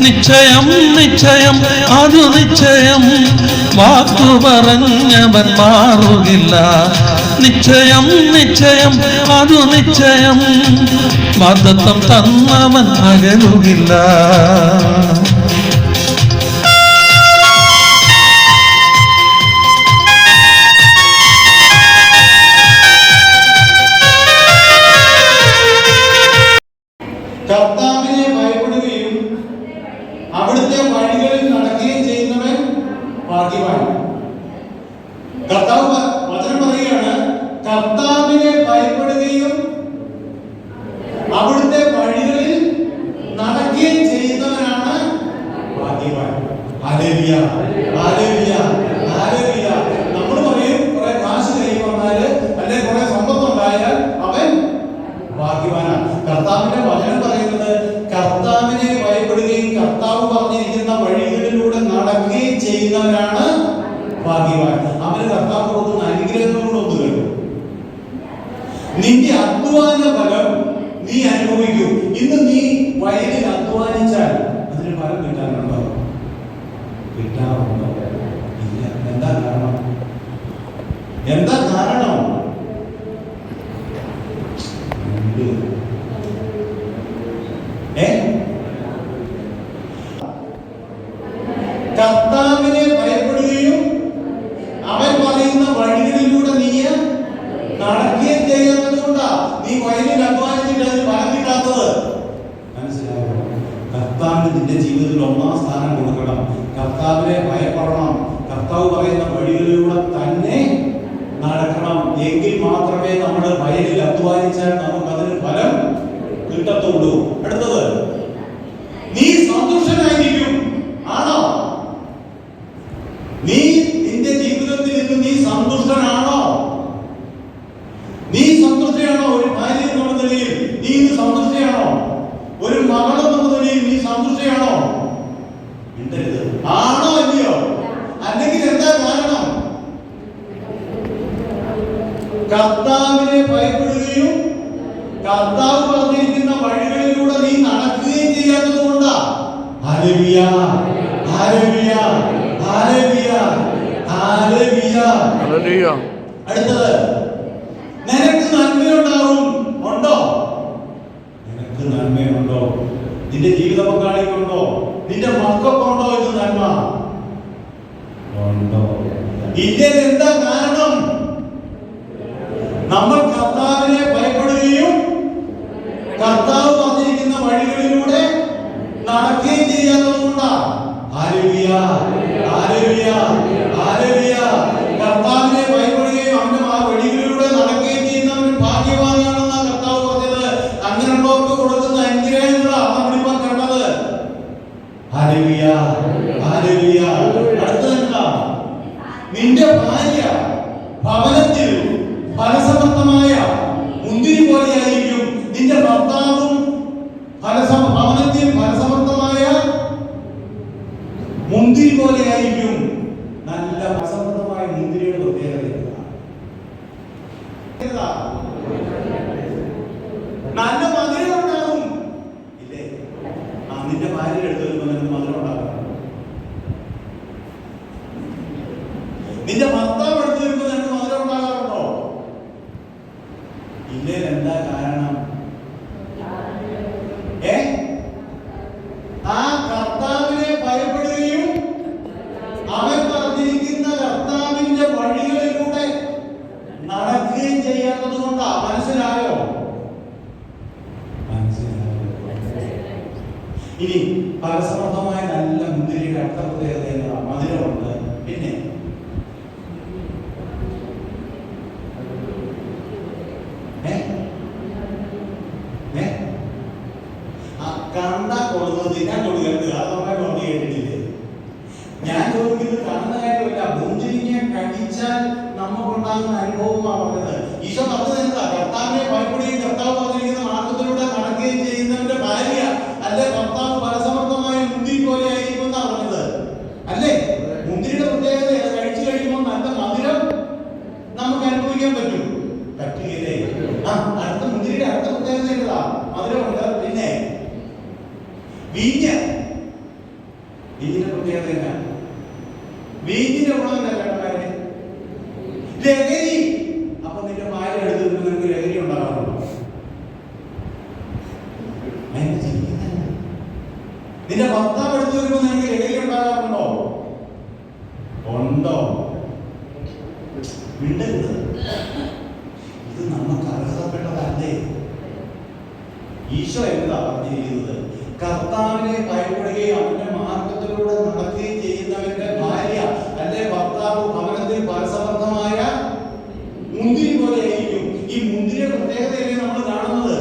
നിശ്ചയം നിശ്ചയം അത് നിശ്ചയം. വാക്കു പറഞ്ഞവൻ മാറുകില്ല. നിശ്ചയം നിശ്ചയം അത് നിശ്ചയം. മതത്വം തന്നവൻ അകലുകില്ല. കർത്താവ് എന്താ കാരണം? കർത്താവിനെ ഭയപ്പെടുകയും അവൻ പറയുന്ന വഴികളിലൂടെ നീ നടക്കുകയും ചെയ്യാത്തതുകൊണ്ടാ നീ വയലിൽ അധ്വാനിച്ചിട്ട് അതിന് ഫലം കർത്താവിന് നിന്റെ ജീവിതത്തിൽ ഒന്നാം സ്ഥാനം കൊടുക്കണം. കർത്താവിനെ ഭയപ്പെടണം. കർത്താവ് പറയുന്ന വഴികളിലൂടെ തന്നെ അടുത്തത് നിനക്ക് നന്മയുണ്ടാവും. ഉണ്ടോ? നിനക്ക് നന്മയുണ്ടോ? നിന്റെ ജീവിത പങ്കാളിക്കുണ്ടോ? നിന്റെ മക്കൾക്കുണ്ടോ ഇത് നന്മ? ഉണ്ടോ? ഇന്ത്യയിൽ എന്താ കാരണം? നമ്മൾ കർത്താവിനെ ഭയപ്പെടുകയും കർത്താവ് വന്നിരിക്കുന്ന വഴികളിലൂടെ നടക്കുകയും ചെയ്യാത്തതുകൊണ്ടാ. ആരോഗ്യ हालेलुया हालेलुया നിന്റെ ഭർത്താവ് എടുത്തു വരുമ്പോൾ നിനക്ക് മധുരം ഉണ്ടാകാറുണ്ടോ? ഇല്ലേ എന്താ കാരണം? ഏ? ആ കർത്താവിനെ ഭയപ്പെടുകയും അവൻ പറഞ്ഞിരിക്കുന്ന കർത്താവിന്റെ വഴികളിലൂടെ നടക്കുകയും ചെയ്യാത്തത് കൊണ്ടാ. മനസ്സിലായോ? ഇനി പരസമർത്ഥമായ നല്ല മുന്തിരിയുടെ അർത്ഥ പ്രത്യേകതകളാണ് മധുരമുണ്ട്. പിന്നെ? ഭജിച്ചാൽ നമുക്കുണ്ടാകുന്ന അനുഭവമാണ് പറഞ്ഞത്. ഈശോ പറഞ്ഞു തരുന്ന കർത്താവിനെ ഭയപ്പെടുകയും കർത്താവ് ലഹരി. അപ്പൊ നിന്റെ ഭാര്യ എടുത്ത് വരുമ്പോൾ നിനക്ക് ലഹരി ഉണ്ടാകാറുണ്ടോ. നിന്റെ ഭർത്താവ് എടുത്ത് വരുമ്പോൾ നിനക്ക് ലഹരി ഉണ്ടാകാറുണ്ടോ? ഉണ്ടോ? മിണ്ടരുത് ഇത് നമുക്ക് അർഹതപ്പെട്ടതല്ലേ? ഈശോ എന്താ പറഞ്ഞിരിക്കുന്നത്? കർത്താവിനെ ഭയപ്പെടുകയും അവന്റെ മാർഗത്തിലൂടെ നടക്കുകയും ചെയ്യുന്നവന്റെ ഭാര്യ അല്ലെ ഭർത്താവ് ഭവനത്തിൽ പരസമർത്ഥമായ മുന്തിരി പോലെ ആയിരിക്കും ഈ മുന്തിരിയുടെ പ്രത്യേകതയല്ലേ നമ്മൾ കാണുന്നത്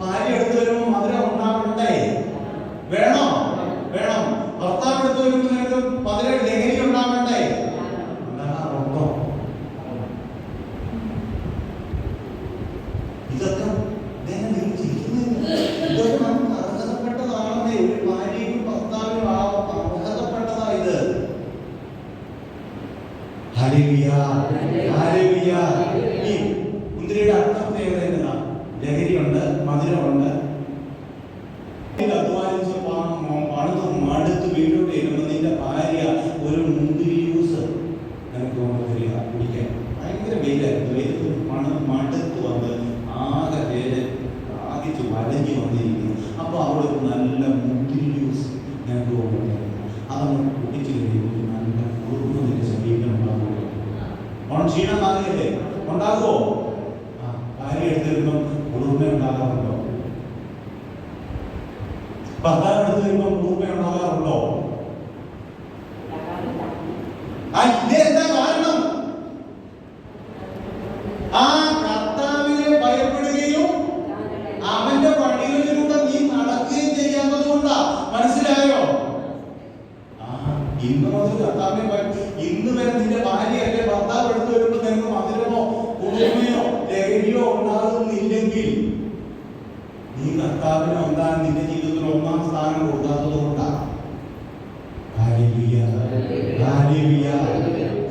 ഭാര്യ അടുത്ത് വരുമ്പോൾ മധുരം ഉണ്ടാകണ്ടേ വേണോ വേണം ഭർത്താവ് അടുത്ത് വരുമ്പോൾ നിനക്ക് മധുര ലഹരി ഉണ്ടാകണ്ടേ ഉണ്ടാകാറുണ്ടോ ഇതൊക്കെ ഇതെന്നെ നിങ്ങൾ ചിരിക്കുന്നില്ല. ഇതൊക്കെ നമുക്ക് അർഹതപ്പെട്ടതാണെന്നേ. ഒരു ഭാര്യയ്ക്കും ഭർത്താവിനും ആ അർഹതപ്പെട്ടതാ ഇത്. ഹല്ലേലൂയ. ഹല്ലേലൂയ. ഈ മുന്തിരിയുടെ അർത്ഥം പ്രത്യേകത എന്നതാ? ലഹരിയുണ്ട് മധുരമുണ്ട് ഇത് അധ്വാനിച്ച് പ- മ- പണിത് മടുത്ത് വീട്ടിലോട്ട് ചെല്ലുമ്പോൾ നിന്റെ ഭാര്യ ഒരു മുന്തിരി ജ്യൂസ് നിനക്ക് കൊണ്ടുവരിക കുടിക്കാൻ ഭയങ്കര വെയിലായിരുന്നു വെയിലത്ത് മണ മടുത്ത് വന്ന് ആകെ വേല ആകിച്ച് വലഞ്ഞു വന്നിരിക്കുന്നു അപ്പോൾ അവിടെ ഒരു നല്ല മുന്തിരി ജ്യൂസ് നിനക്ക് കൊണ്ടുവരുന്നു അതങ്ങ് കുടിച്ചു കഴിയുമ്പോൾ നല്ല കുറുമ്പ് നിന്റെ ശരീരം ഉണ്ടാകുമല്ലോ ഓൺ ക്ഷീണം മാറിയല്ലേ ഉണ്ടാകുമോ ആ ഭാര്യ എടുത്ത് വരുമ്പം കുറുമ്പ ഉണ്ടാകാറുണ്ടോ ഭർത്താവ് എടുത്ത് വരുമ്പം കുറുമ്പ ഉണ്ടാകാറുണ്ടോ ആ ഇതെന്താ കാരണം ആ കർത്താവിനെ ഭയപ്പെടുകയും അവന്റെ വഴികളിലൂടെ നീ നടക്കുകയും ചെയ്യാത്തത് കൊണ്ടാ മനസ്സിലായോ ആ, ഇന്ന് മുതൽ കർത്താവിനെ ഭയ- ഇന്ന് വരെ നിന്റെ ഭാര്യ അല്ലെ ഭർത്താവ് എടുത്ത് വരുമ്പോൾ നിനക്ക് മധുരമോ കുടുംബമോ ലഹരിയോ ഉണ്ടാകുന്നില്ലെങ്കിൽ നീ കർത്താവിന് എന്താണ് നിന്റെ ജീവിതത്തിൽ ഒന്നാം സ്ഥാനം കൊടുക്കാത്തത് കൊണ്ടാണ്.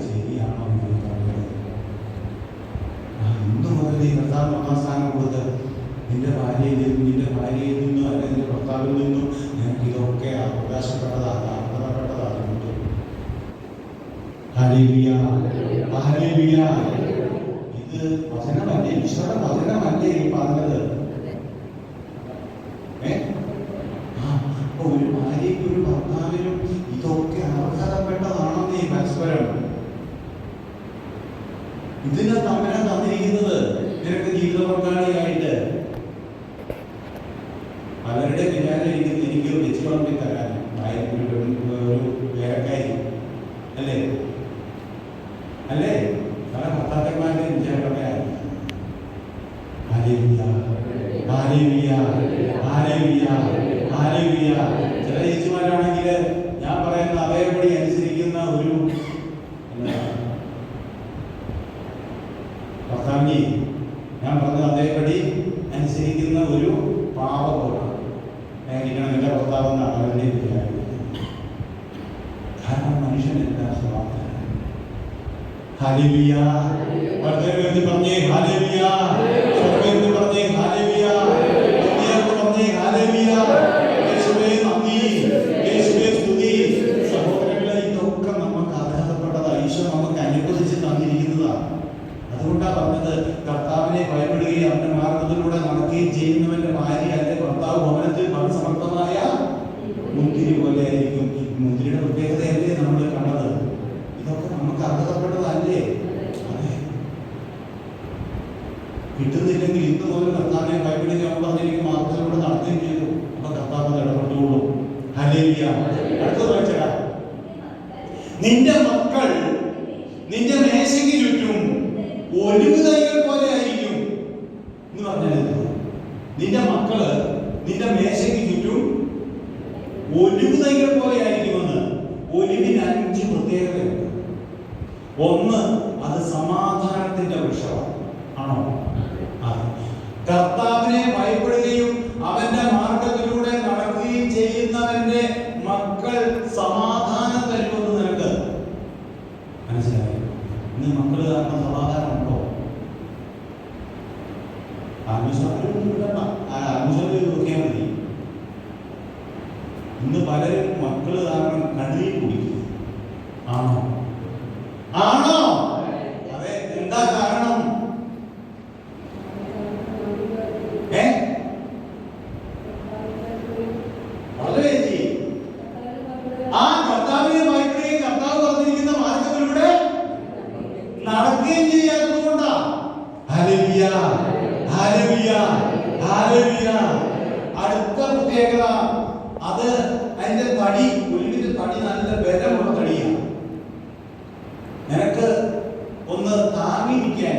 ശരിയാണോ? ഇന്ന് മുതൽ നീ കർത്താവിന് ഒന്നാം സ്ഥാനം കൊടുത്ത് നിന്റെ ഭാര്യയിൽ നിന്നും നിന്റെ ഭാര്യയിൽ നിന്നും അല്ലെങ്കിൽ നിന്റെ ഭർത്താവിൽ നിന്നും നിനക്ക് ഇതൊക്കെ അവകാശപ്പെട്ടതാണ് അർഹതപ്പെട്ടതാണ്. ഇത് വചനമല്ലേ ഈശ്വര വചനമല്ലേ ഈ പറഞ്ഞത് ഏ? ആ, അപ്പൊ ഒരു ഭാര്യയ്ക്കും ഒരു ഭർത്താവിനും ഇതൊക്കെ അർഹതപ്പെട്ടതാണെന്ന് ഈ പരസ്പരം ഇതിനെ തമ്മിലെ തന്നിരിക്കുന്നത് നിനക്ക് ജീവിത പങ്കാളിയായിട്ട് അവരുടെ വിചാരം ഇരിക്കുന്നത് എനിക്ക് വെച്ച് വിളമ്പി തരാൻ ഒരു ഒരു വേലക്കാരി അല്ലേ അല്ലേ പല ഭർത്താക്കന്മാരുടെ വിചാരമൊക്കെ ഹല്ലേലൂയ. ഹല്ലേലൂയ. ഹല്ലേലൂയ. ചില ചേച്ചിമാരാണെങ്കിൽ ഞാൻ പറയുന്ന അതേപടി അനുസരിക്കുന്ന ഒരു ഭർത്താവിനെ ഞാൻ പറഞ്ഞ അതേപടി അനുസരിക്കുന്ന ഒരു പാവ പോലെ ഇരിക്കണം എന്റെ ഭർത്താവ് എന്നാണ് അവരുടെ വിചാരം കാരണം മനുഷ്യൻ എല്ലാ സ്വാർത്ഥനാണ് ഹല്ലേലൂയ. വളരെ പറഞ്ഞേ ഹല്ലേലൂയ. ചെയ്യുന്നവന്റെ ഭാര്യ അല്ലെ ഭർത്താവ് ഭവനത്തിൽ സമർത്ഥമായ മുന്തിരി പോലെ ആയിരിക്കും മുന്തിരിയുടെ പ്രത്യേകതയല്ലേ നമ്മൾ കണ്ടത്? ഇതൊക്കെ നമുക്ക് അർഹതപ്പെട്ടതല്ലേ? കിട്ടുന്നില്ലെങ്കിൽ ഇന്ന് മുതൽ കർത്താവിനെ ഭയപ്പെടുക അവൻ പറഞ്ഞിരിക്കും മാർഗത്തിലൂടെ നടത്തുകയും ചെയ്തു അപ്പൊ കർത്താവ് അത് ഹലേലിയ അടുത്തത് അടുത്ത വായിച്ചടാ നിന്റെ മക്കൾ നിന്റെ മേശയ്ക്ക് ചുറ്റും ഒലിവ് തൈകൾ പോലെ ആയിരിക്കും എന്ന് പറഞ്ഞാൽ? നിന്റെ മക്കൾ നിന്റെ മേശയ്ക്ക് ചുറ്റും ഒലിവ് തൈകൾ പോലെ ആയിരിക്കുമെന്ന് ഒലിവിന് അഞ്ച് പ്രത്യേകതയുണ്ട്. ഒന്ന് അത് സമാധാനത്തിന്റെ വൃക്ഷമാണ്. ആണോ. കർത്താവിനെ ഭയപ്പെടുകയും അവന്റെ മാർഗത്തിലൂടെ നടക്കുകയും ചെയ്യുന്നവന്റെ മക്കൾ സമാധാനം തരുമെന്ന് നിനക്ക് മനസ്സിലായി ഇന്ന് മക്കൾ കാരണം സമാധാനം ഉണ്ടോ ആത്മവിശ്വാസം നോക്കിയാൽ മതി ഇന്ന് പലരും മക്കൾ കാരണം കണ്ണീർ കുടിക്കും ആണോ ആണോ അതെ എന്താ കാരണം ഏ വളരെ ചേച്ചി ആ കർത്താവിനെ ഭയപ്പെടുകയും കർത്താവ് പറഞ്ഞിരിക്കുന്ന മാർഗത്തിലൂടെ നടക്കുകയും ചെയ്യാത്തതുകൊണ്ടാ ഹല്ലേലൂയ ഹല്ലേലൂയ ഹല്ലേലൂയ അടുത്ത പ്രത്യേകത അത് അതിന്റെ തടി പുല്ലിന്റെ തടി നല്ല ബലമുള്ള തടിയാണ് നിനക്ക് ഒന്ന് താങ്ങിയിരിക്കാൻ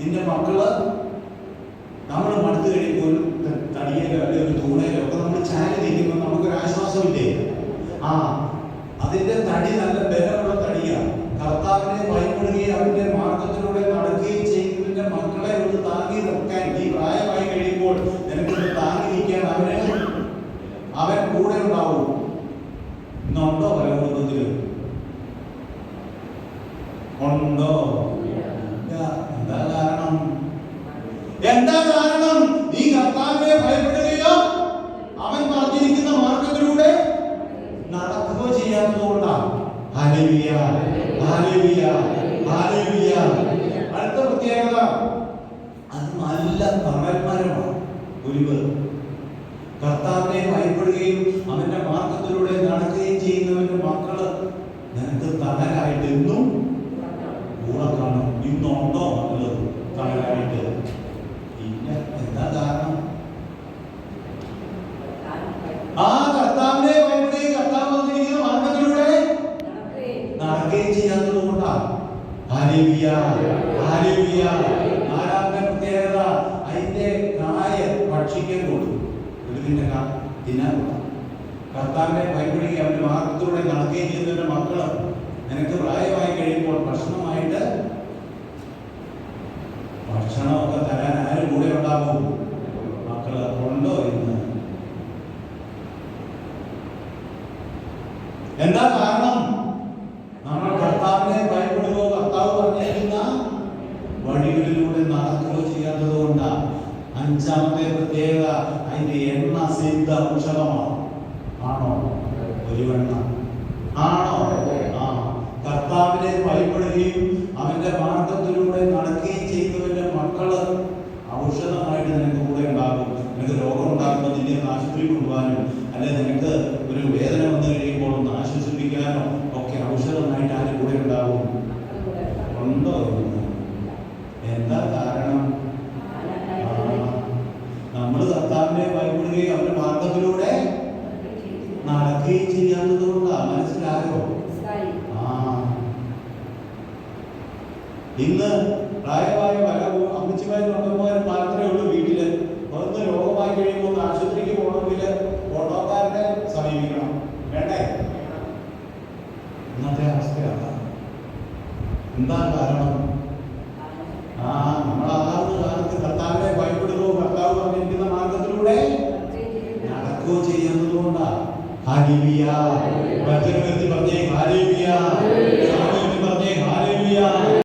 നിന്റെ മക്കൾ നമ്മൾ മടുത്തു കഴിയുമ്പോൾ ഒരു തടിയേലോ അല്ലെങ്കിൽ ഒരു തൂണയിലോ ഒക്കെ നമ്മൾ ചാരി നിൽക്കുമ്പോൾ നമുക്കൊരു ആശ്വാസമില്ലേ? ആ അതിന്റെ തടി നല്ല ബലമുള്ള തടിയാണ് കർത്താവിനെ ഭയപ്പെടുകയും അവന്റെ മാർഗത്തിലൂടെ നടക്കുകയും ചെയ്യുന്നതിന്റെ മക്കളെ ഒന്ന് താങ്ങി നിൽക്കാൻ ഈ പ്രായമായി കഴിയുമ്പോൾ നിനക്കൊന്ന് താങ്ങി നിൽക്കാൻ അവനെ അവൻ കൂടെ ഉണ്ടാവും. ഇന്നുണ്ടോ പരമബന്ധത്തിൽ ഉണ്ടോ ഇല്ല. എന്താ കാരണം എന്താ കാരണം നീ കർത്താവിനെ ഭയപ്പെടുകയോ അവൻ പറഞ്ഞിരിക്കുന്ന മാർഗത്തിലൂടെ നടക്കുകയോ ചെയ്യാത്തതുകൊണ്ടാണ്. അടുത്ത പ്രത്യേകത അത് നല്ല തണൽമരമാണ് ഒലിവ്. കർത്താവിനെ ഭയപ്പെടുകയും അവന്റെ മാർഗത്തിലൂടെ നടക്കുകയും ചെയ്യുന്നവന്റെ മക്കൾ നിനക്ക് തണലായിട്ട് എന്നും കൂടെ കാണും. ഇന്നുണ്ടോ മക്കൾ തണലായിട്ട് ഇല്ല എന്താ കാരണം ആ കർത്താവിനെ ഭയപ്പെടുകയും കർത്താവ് വന്നിരിക്കുന്ന മാർഗത്തിലൂടെ നടക്കുകയും ചെയ്യാത്തത് കൊണ്ടാണ് നാലാമത്തെ പ്രത്യേകത? അതിന്റെ കായ ഭക്ഷിക്കാൻ കൊടുക്കും ഇതിന്റെ തിന്നാൻ കൊടുക്കും കർത്താവിനെ ഭയപ്പെടുകയും അവന്റെ മാർഗത്തിലൂടെ നടക്കുകയും ചെയ്യുന്നവന്റെ മക്കൾ. നിനക്ക് പ്രായമായി കഴിയുമ്പോൾ ഭക്ഷണമായിട്ട് ഭക്ഷണമൊക്കെ തരാൻ ആരും കൂടെ ഉണ്ടാകും മക്കൾ ഉണ്ടോ ഇന്ന്? എന്താ കാരണം? നമ്മൾ കർത്താവിനെ ഭയപ്പെടുകയോ കർത്താവ് പറഞ്ഞിരിക്കുന്ന വഴികളിലൂടെ നടക്കുകയോ ചെയ്യാത്തത് കൊണ്ടാണ് അഞ്ചാമത്തെ പ്രത്യേകത അതിന്റെ എണ്ണ സിദ്ധ ഔഷധമാണ് ആണോ? ഒരു എണ്ണ ആണോ ആ കർത്താവിനെ ഭയപ്പെടുകയും അവന്റെ മാർഗത്തിലൂടെ നടക്കുകയും ചെയ്യുന്നവന്റെ മക്കൾ ഔഷധമായിട്ട് നിനക്ക് കൂടെ ഉണ്ടാകും നിനക്ക് രോഗം ഉണ്ടാകുമ്പോൾ നിന്നെ ഒന്ന് ആശുപത്രി കൊണ്ടുപോകാനും അല്ലെ നിനക്ക് ഒരു വേദന വന്നു കഴിയുമ്പോൾ ഒന്ന് ആശ്വസിപ്പിക്കാനോ ഒക്കെ ഔഷധമായിട്ട് ആര് കൂടെ ഉണ്ടാവും? ഉണ്ടോ എന്താ കാരണം? നമ്മൾ കർത്താവിനെ ഭയപ്പെടുകയും അവരുടെ മാർഗത്തിലൂടെ